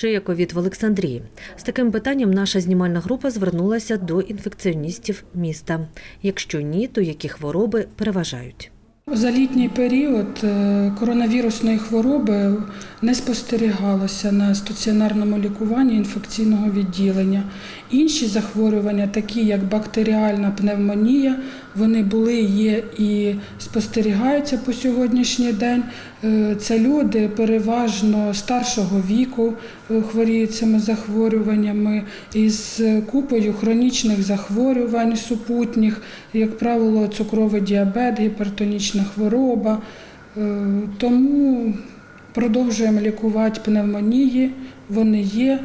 Чи є ковід в Олександрії? З таким питанням наша знімальна група звернулася до інфекціоністів міста. Якщо ні, то які хвороби переважають? За літній період е, коронавірусної хвороби не спостерігалося на стаціонарному лікуванні інфекційного відділення. Інші захворювання, такі як бактеріальна пневмонія, вони були, є і спостерігаються по сьогоднішній день. Е, Це люди переважно старшого віку е, хворіють цими захворюваннями із купою хронічних захворювань супутніх, як правило, цукровий діабет, гіпертонічна хвороба. Е, Тому продовжуємо лікувати пневмонії, вони є.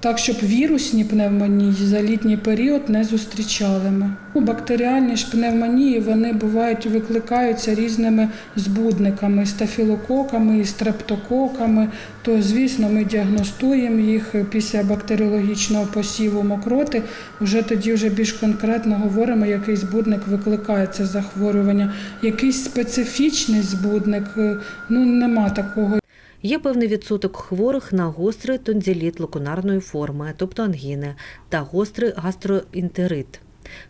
Так, щоб вірусні пневмонії за літній період не зустрічали ми. Бактеріальні ж пневмонії вони бувають, викликаються різними збудниками, стафілококами і стрептококами. То, звісно, ми діагностуємо їх після бактеріологічного посіву мокроти. Вже тоді вже більш конкретно говоримо, який збудник викликає це захворювання. Якийсь специфічний збудник, е, ну нема такого. Є певний відсоток хворих на гострий тонзиліт локунарної форми, тобто ангіни, та гострий гастроінтерит.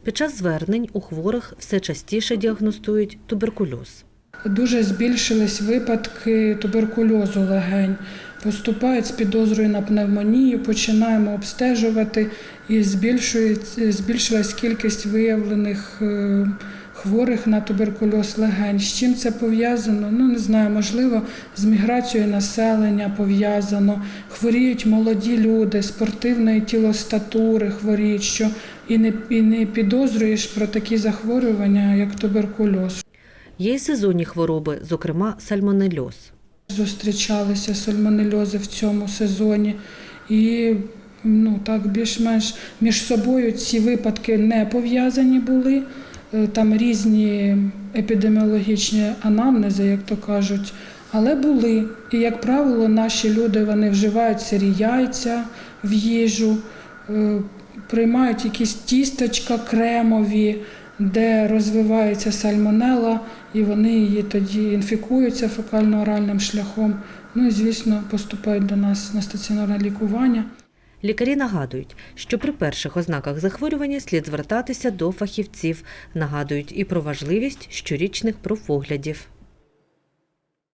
Під час звернень у хворих все частіше діагностують туберкульоз. Дуже збільшились випадки туберкульозу легень. Поступають з підозрою на пневмонію, починаємо обстежувати і збільшилась кількість виявлених е, хворих на туберкульоз легень. З чим це пов'язано? Ну не знаю, можливо, з міграцією населення пов'язано. Хворіють молоді люди, спортивної тілостатури хворіють, що і не, і не підозрюєш про такі захворювання, як туберкульоз. Є й сезонні хвороби, зокрема сальмонельоз. Зустрічалися сальмонельози в цьому сезоні, і ну так більш-менш між собою ці випадки не пов'язані були. Е, Там різні епідеміологічні анамнези, як то кажуть, але були. І, як правило, наші люди вони вживають сирі яйця в їжу, е, приймають якісь тістечка кремові, де розвивається сальмонела, і вони її тоді інфікуються фекально-оральним шляхом. Ну і звісно, поступають до нас на стаціонарне лікування. Лікарі нагадують, що при перших ознаках захворювання слід звертатися до фахівців. Нагадують і про важливість щорічних профоглядів.